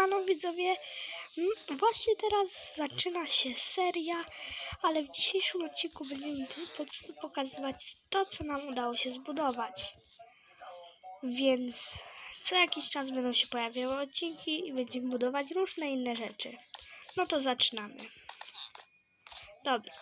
Siemano widzowie, Mm, właśnie teraz zaczyna się seria, ale w dzisiejszym odcinku będziemy pokazywać to, co nam udało się zbudować. Więc co jakiś czas będą się pojawiały odcinki i będziemy budować różne inne rzeczy. No to zaczynamy. Dobra,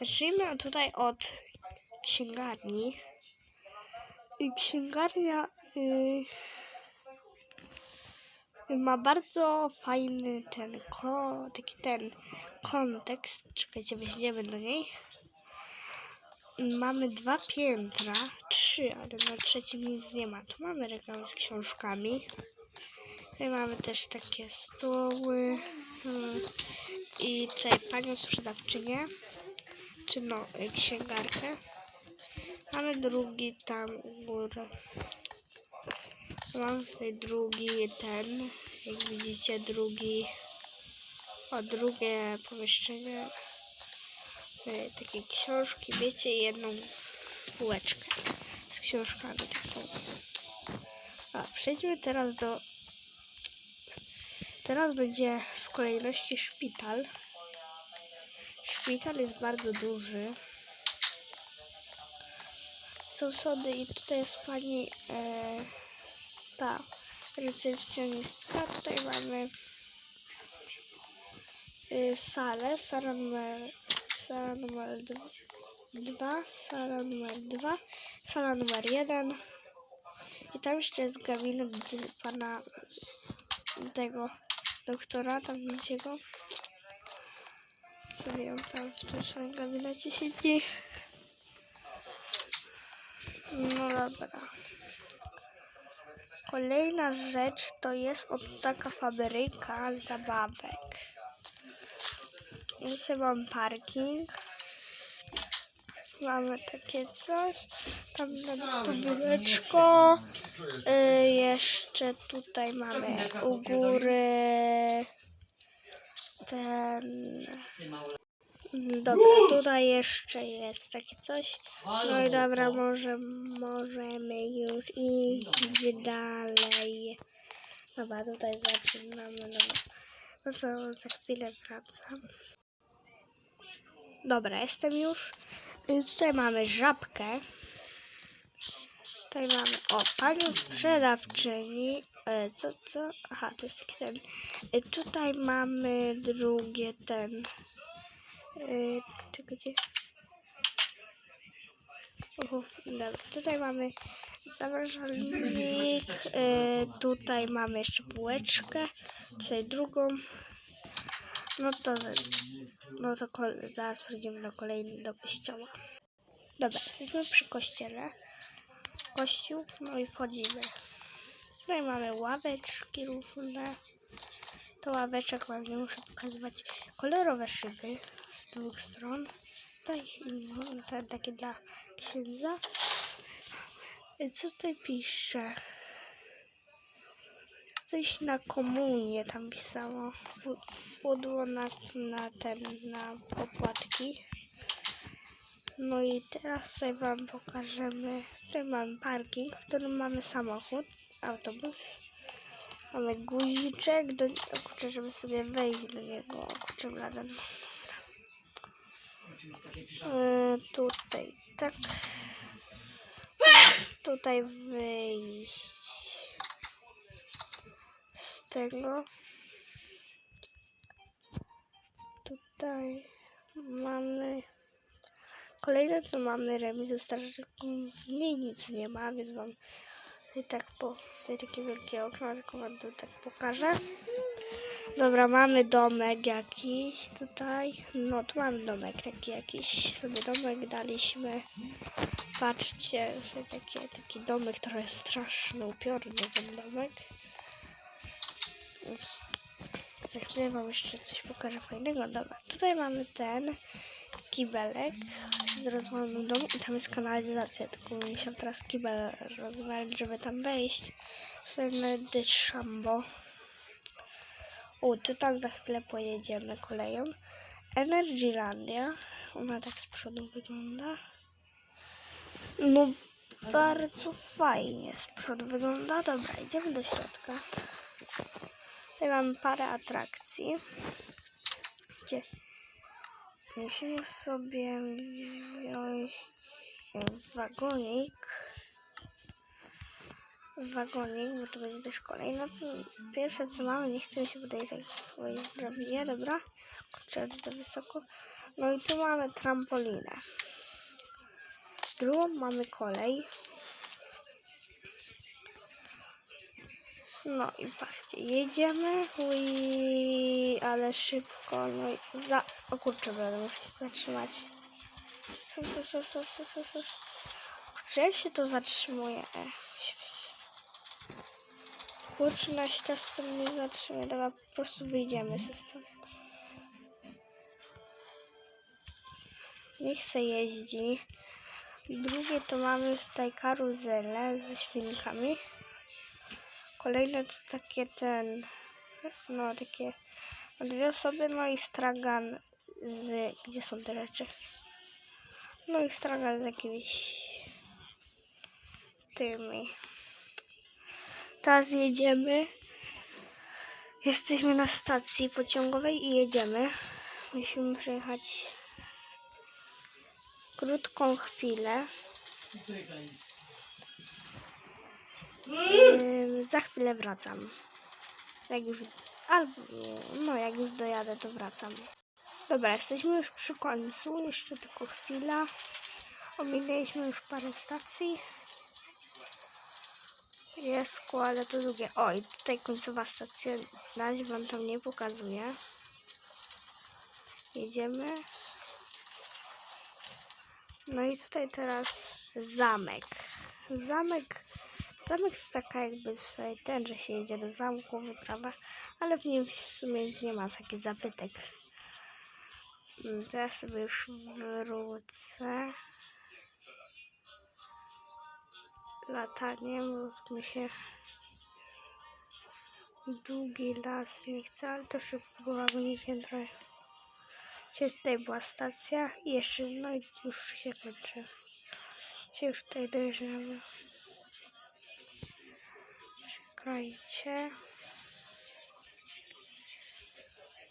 zacznijmy tutaj od księgarni. Księgarnia... y, ma bardzo fajny ten, ko, taki ten kontekst. Czekajcie, weźmiemy do niej. Mamy dwa piętra, trzy, ale na trzecim nic nie ma. Tu mamy reklamy z książkami. Tutaj mamy też takie stoły. hmm, I tutaj panią sprzedawczynię, czy no, y, księgarkę. Mamy drugi tam u góry. Mam tutaj drugi ten, jak widzicie, drugi, o drugie pomieszczenie, y, takie książki, wiecie, jedną półeczkę z książkami taką. A, przejdźmy teraz do, teraz będzie w kolejności szpital. Szpital jest bardzo duży. Są sody i tutaj jest pani e, ta recepcjonistka. Tutaj mamy y, salę, sala numer, sala numer 2, sala numer 2, sala numer 1. I tam jeszcze jest gabinet pana tego doktora, tam widzicie go. Sobie on tam w swoim gabinecie siedzi. No dobra. Kolejna rzecz to jest taka fabryka zabawek. Jeszcze mam parking. Mamy takie coś. Tam to biureczko. Y, jeszcze tutaj mamy u góry ten. Dobra, tutaj jeszcze jest takie coś. No i dobra, może możemy już iść dalej. Dobra, tutaj zaczynamy. Dobra. No to za chwilę wracam. Dobra, jestem już. Tutaj mamy żabkę. Tutaj mamy, o, panią sprzedawczyni. E, Co, co? Aha, to jest ten. Y, Tutaj mamy drugie ten. Yy, czekajcie. Uhu, dobra, tutaj mamy zamrażalnik, yy, tutaj mamy jeszcze półeczkę, tutaj drugą. No to, no to zaraz przejdziemy do kolejnego, do kościoła. Dobra, jesteśmy przy kościele. Kościół, no i wchodzimy. Tutaj mamy ławeczki różne. To ławeczek wam nie muszę pokazywać kolorowe szyby dwóch stron. Tutaj te takie dla księdza. Co tutaj pisze? Coś na komunię tam pisało. Pu- Pudło na, na ten, na opłatki. No i teraz tutaj wam pokażemy. Tutaj mamy parking, w którym mamy samochód, autobus. Mamy guziczek, do, kurczę, żeby sobie wejść do niego. Kurczę, blada. E, tutaj, tak. Tutaj wyjść z tego. Tutaj mamy kolejne, to mamy remizę strażacką. W niej nic nie ma, więc wam tutaj tak po tutaj takie wielkie okno, tylko wam to tak pokażę. Dobra, mamy domek jakiś tutaj. No, tu mamy domek taki jakiś. Sobie domek daliśmy. Patrzcie, że takie, taki domek trochę straszny, upiorny ten domek. Za chwilę wam jeszcze coś pokażę fajnego. Dobra, tutaj mamy ten kibelek z rozwalonym i tam jest kanalizacja, tylko musiałam teraz kibel rozwalić, żeby tam wejść. Tutaj mamy szambo. O, czy tam za chwilę pojedziemy koleją. Energylandia. Ona tak z przodu wygląda. No, bardzo fajnie z przodu wygląda. Dobra, idziemy do środka. Tutaj mamy parę atrakcji, gdzie musimy sobie wziąć wagonik. Wagonik, bo to będzie też kolejne. Pierwsze co mamy, nie chcemy się tutaj tak drabinie, dobra? Kurczę, za wysoko. No i tu mamy trampolinę. Drugą mamy kolej. No i patrzcie, jedziemy, ui, ale szybko, no i za... O kurczę, będę muszę się zatrzymać. Su, su, su, su, su, su, su. Kurczę, jak się to zatrzymuje? Kurczę, na się teraz to nie zatrzymuje, dobra, po prostu wyjdziemy ze stąd. Niech se jeździ. Drugie to mamy tutaj karuzelę ze świnkami. Kolejne to takie ten, no takie dwie osoby, no i stragan z, gdzie są te rzeczy? No i stragan z jakimiś tymi. Teraz jedziemy. Jesteśmy na stacji pociągowej i jedziemy. Musimy przejechać krótką chwilę. Za chwilę wracam. Jak już, albo, no jak już dojadę, to wracam. Dobra, jesteśmy już przy końcu, jeszcze tylko chwila. Ominęliśmy już parę stacji. Jest ale to drugie. O, i tutaj końcowa stacja, na razie wam tam nie pokazuję. Jedziemy. No i tutaj teraz zamek. Zamek, zamek to taka jakby tutaj ten, że się jedzie do zamku, wyprawa, ale w nim w sumie nie ma taki zapytek. Mm, ja sobie już wrócę. Lataniem, bo mi się długi las nie chce, ale to szybko była wynikiem trochę. Tutaj była stacja i jeszcze, no i już się kończy. Się już tutaj dojeżdżamy. Czekajcie.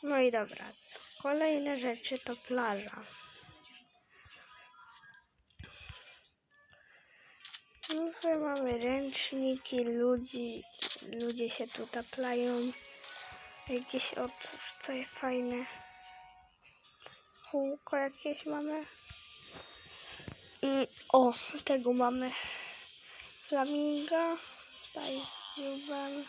No i dobra. Kolejne rzeczy to plaża. Tutaj mamy ręczniki, ludzi, ludzie się tu taplają. Jakieś od tutaj fajne kółko jakieś mamy. Mm, O, tego mamy flaminga. Tutaj z dziubem.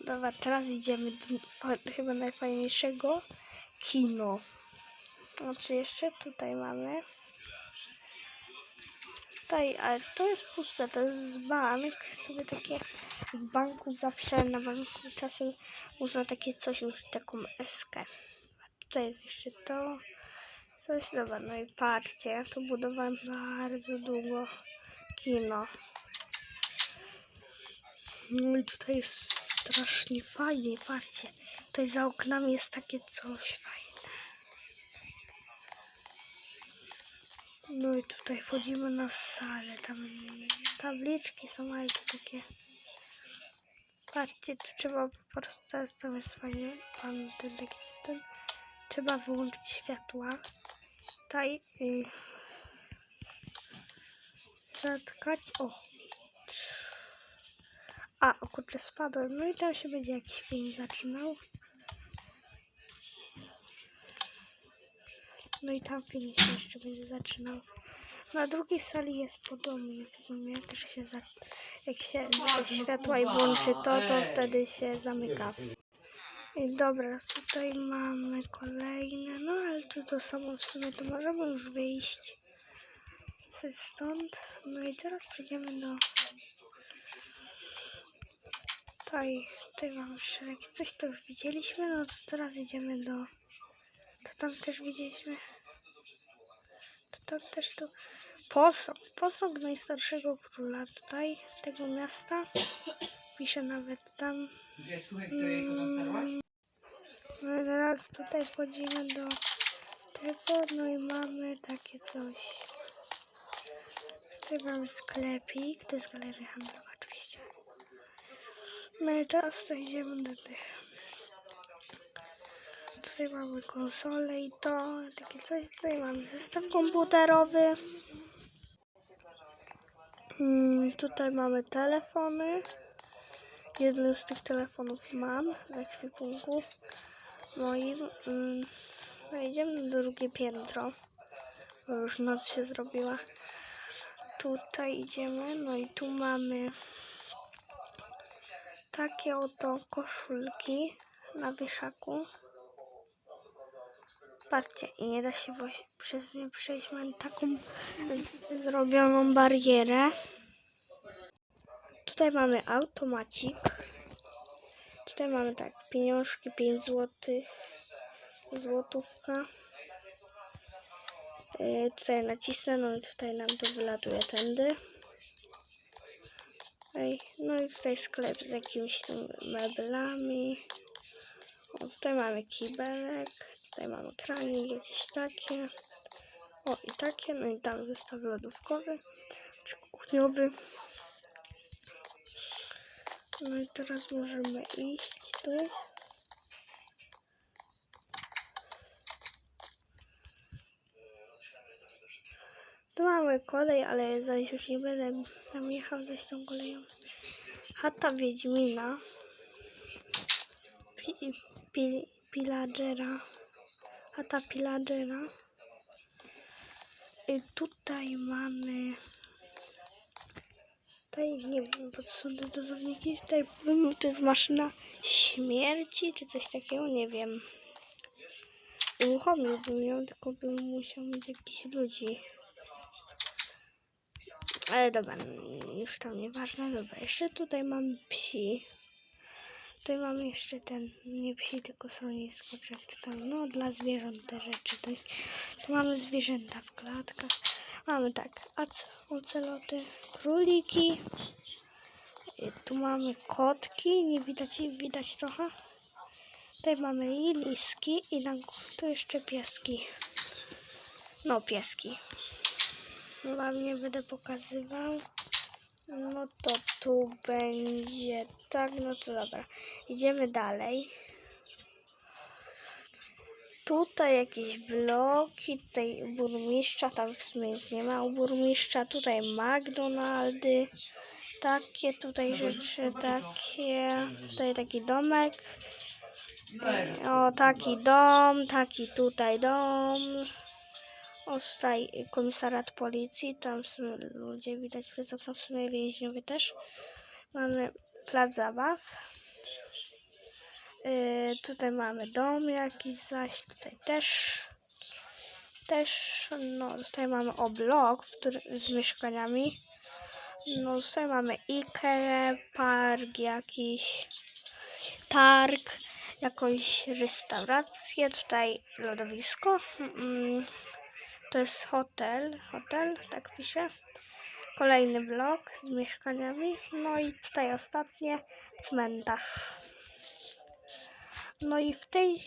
Dobra, teraz idziemy do chyba najfajniejszego kino. Znaczy jeszcze tutaj mamy. Tutaj, ale to jest puste, to jest bank. Sobie takie w banku zawsze na banku czasem można takie coś użyć, taką eskę. Tutaj jest jeszcze to. Coś dobra, no i patrzcie, ja tu budowałem bardzo długo kino. No i tutaj jest strasznie fajnie, patrzcie. Tutaj za oknami jest takie coś fajne. No i tutaj wchodzimy na salę. Tam tabliczki są, ale to takie. Patrzcie, tu trzeba po prostu teraz tam jest fajnie. Pan ten taki ten. Trzeba wyłączyć światła. Tutaj y, zatkać. O. A, o kurczę, spadłem. No i tam się będzie jakiś film zaczynał. No i tam film się jeszcze będzie zaczynał. Na drugiej sali jest podobnie w sumie. Też się za... Jak się światła i włączy to, to wtedy się zamyka. I dobra, tutaj mamy kolejne. No ale tu to samo w sumie, to możemy już wyjść stąd. No i teraz przejdziemy do... Tutaj, tutaj mamy szereg. Coś to już widzieliśmy, no to teraz idziemy do... To tam też widzieliśmy. Tam też tu. Posąg. Posąg najstarszego króla tutaj, tego miasta. Pisze nawet tam. Dotarłaś? No i teraz tutaj wchodzimy do tego, no i mamy takie coś. Tutaj mamy sklepik, to jest galeria handlowa. No i teraz zejdziemy do tych. Tutaj mamy konsolę i to, takie coś. Tutaj mamy zestaw komputerowy. Mm, tutaj mamy telefony. Jeden z tych telefonów mam w ekwipunku moim. Mm, no idziemy na drugie piętro, bo już noc się zrobiła. Tutaj idziemy, no i tu mamy takie oto koszulki na wieszaku. Patrzcie, i nie da się właśnie przez nie przejść. Mam taką zrobioną barierę. Tutaj mamy automacik. Tutaj mamy tak, pieniążki 5 zł, złotówka. Yy, tutaj nacisnę, no i tutaj nam to wylatuje tędy. Ej, no i tutaj sklep z jakimiś tam meblami. O, tutaj mamy kibelek, tutaj mamy kranik, jakieś takie. O, i takie, no i tam zestaw lodówkowy, czy kuchniowy. No i teraz możemy iść tu. Tu mamy kolej, ale zaś już nie będę tam jechał zaś tą koleją. Chata Wiedźmina. Pi, pi. Chata Pilagera. I tutaj mamy... Tutaj nie wiem, po co są te dozowniki. Tutaj to jest maszyna śmierci, czy coś takiego, nie wiem. Uruchomiłbym ją, tylko bym musiał mieć jakichś ludzi. Ale dobra, już tam nieważne. Dobra, jeszcze tutaj mamy psi. Tutaj mamy jeszcze ten, nie psi, tylko schronisko, czy tam, no dla zwierząt te rzeczy. Tu, tu mamy zwierzęta w klatkach. Mamy tak, oceloty, króliki. I tu mamy kotki, nie widać ich, widać trochę. Tutaj mamy i liski, i na, tu jeszcze pieski. No, pieski. Wam nie będę pokazywał. No to tu będzie tak, no to dobra. Idziemy dalej. Tutaj jakieś bloki, tutaj burmistrza, tam w sumie nic nie ma burmistrza. Tutaj McDonaldy, takie tutaj rzeczy, takie. Tutaj taki domek. O, taki dom, taki tutaj dom. O, tutaj komisariat policji, tam są ludzie, widać przez okno, w sumie więźniowie też. Mamy plac zabaw. Yy, tutaj mamy dom jakiś zaś, tutaj też. Też, no tutaj mamy oblok który, z mieszkaniami. No tutaj mamy Ikea, park jakiś, targ, jakąś restaurację, tutaj lodowisko. Mm, to jest hotel, hotel, tak pisze. Kolejny blok z mieszkaniami. No i tutaj ostatnie cmentarz. No i w tej,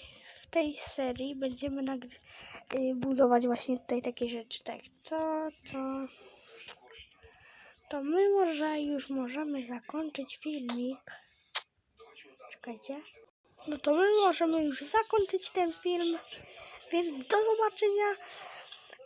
w tej serii będziemy y, budować właśnie tutaj takie rzeczy. Tak, to, to, to my może już możemy zakończyć filmik. Czekajcie. No to my możemy już zakończyć ten film. Więc do zobaczenia.